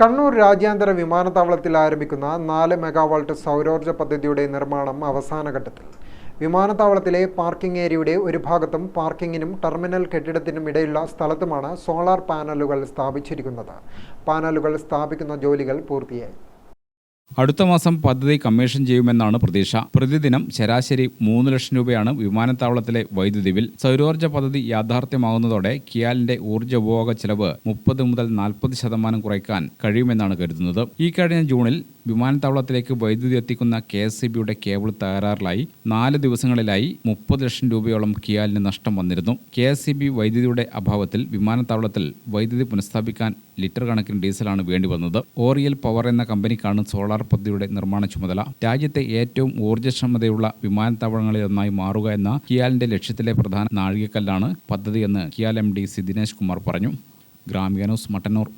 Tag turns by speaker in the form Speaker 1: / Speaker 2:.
Speaker 1: കണ്ണൂർ രാജ്യാന്തര വിമാനത്താവളത്തിൽ ആരംഭിക്കുന്ന നാല് മെഗാവാൾട്ട് സൗരോർജ പദ്ധതിയുടെ നിർമ്മാണം അവസാനഘട്ടത്തിൽ വിമാനത്താവളത്തിലെ പാർക്കിംഗ് ഏരിയയുടെ ഒരു ഭാഗത്തും പാർക്കിങ്ങിനും ടെർമിനൽ കെട്ടിടത്തിനും ഇടയിലുള്ള സ്ഥലത്തുമാണ് സോളാർ പാനലുകൾ സ്ഥാപിച്ചിരിക്കുന്നത്. പാനലുകൾ സ്ഥാപിക്കുന്ന ജോലികൾ പൂർത്തിയായി.
Speaker 2: അടുത്ത മാസം പദ്ധതി കമ്മീഷൻ ചെയ്യുമെന്നാണ് പ്രതീക്ഷ. പ്രതിദിനം ശരാശരി മൂന്ന് ലക്ഷം രൂപയാണ് വിമാനത്താവളത്തിലെ വൈദ്യുതി ബിൽ സൗരോർജ പദ്ധതി യാഥാർത്ഥ്യമാകുന്നതോടെ കിയാലിന്റെ ഊർജ ഉപഭോഗ ചെലവ് മുപ്പത് മുതൽ നാൽപ്പത് ശതമാനം കുറയ്ക്കാൻ കഴിയുമെന്നാണ് കരുതുന്നത്. ഈ കഴിഞ്ഞ ജൂണിൽ വിമാനത്താവളത്തിലേക്ക് വൈദ്യുതി എത്തിക്കുന്ന കെ എസ് ബിയുടെ കേബിൾ തകരാറിലായി നാല് ദിവസങ്ങളിലായി മുപ്പത് ലക്ഷം രൂപയോളം കിയാലിന് നഷ്ടം വന്നിരുന്നു. കെ എസ് ബി വൈദ്യുതിയുടെ അഭാവത്തിൽ വിമാനത്താവളത്തിൽ വൈദ്യുതി പുനഃസ്ഥാപിക്കാൻ ലിറ്റർ കണക്കിന് ഡീസലാണ് വേണ്ടി വന്നത്. ഓറിയൽ പവർ എന്ന കമ്പനിക്കാണ് സോളാർ പദ്ധതിയുടെ നിർമ്മാണ ചുമതല. രാജ്യത്തെ ഏറ്റവും ഊർജക്ഷമതയുള്ള വിമാനത്താവളങ്ങളിലൊന്നായി മാറുക എന്ന കിയാലിന്റെ ലക്ഷ്യത്തിലെ പ്രധാന നാഴികക്കല്ലാണ് പദ്ധതിയെന്ന് KIAL M D C Dinesh Kumar പറഞ്ഞു. ഗ്രാമിക ന്യൂസ് മട്ടന്നൂർ.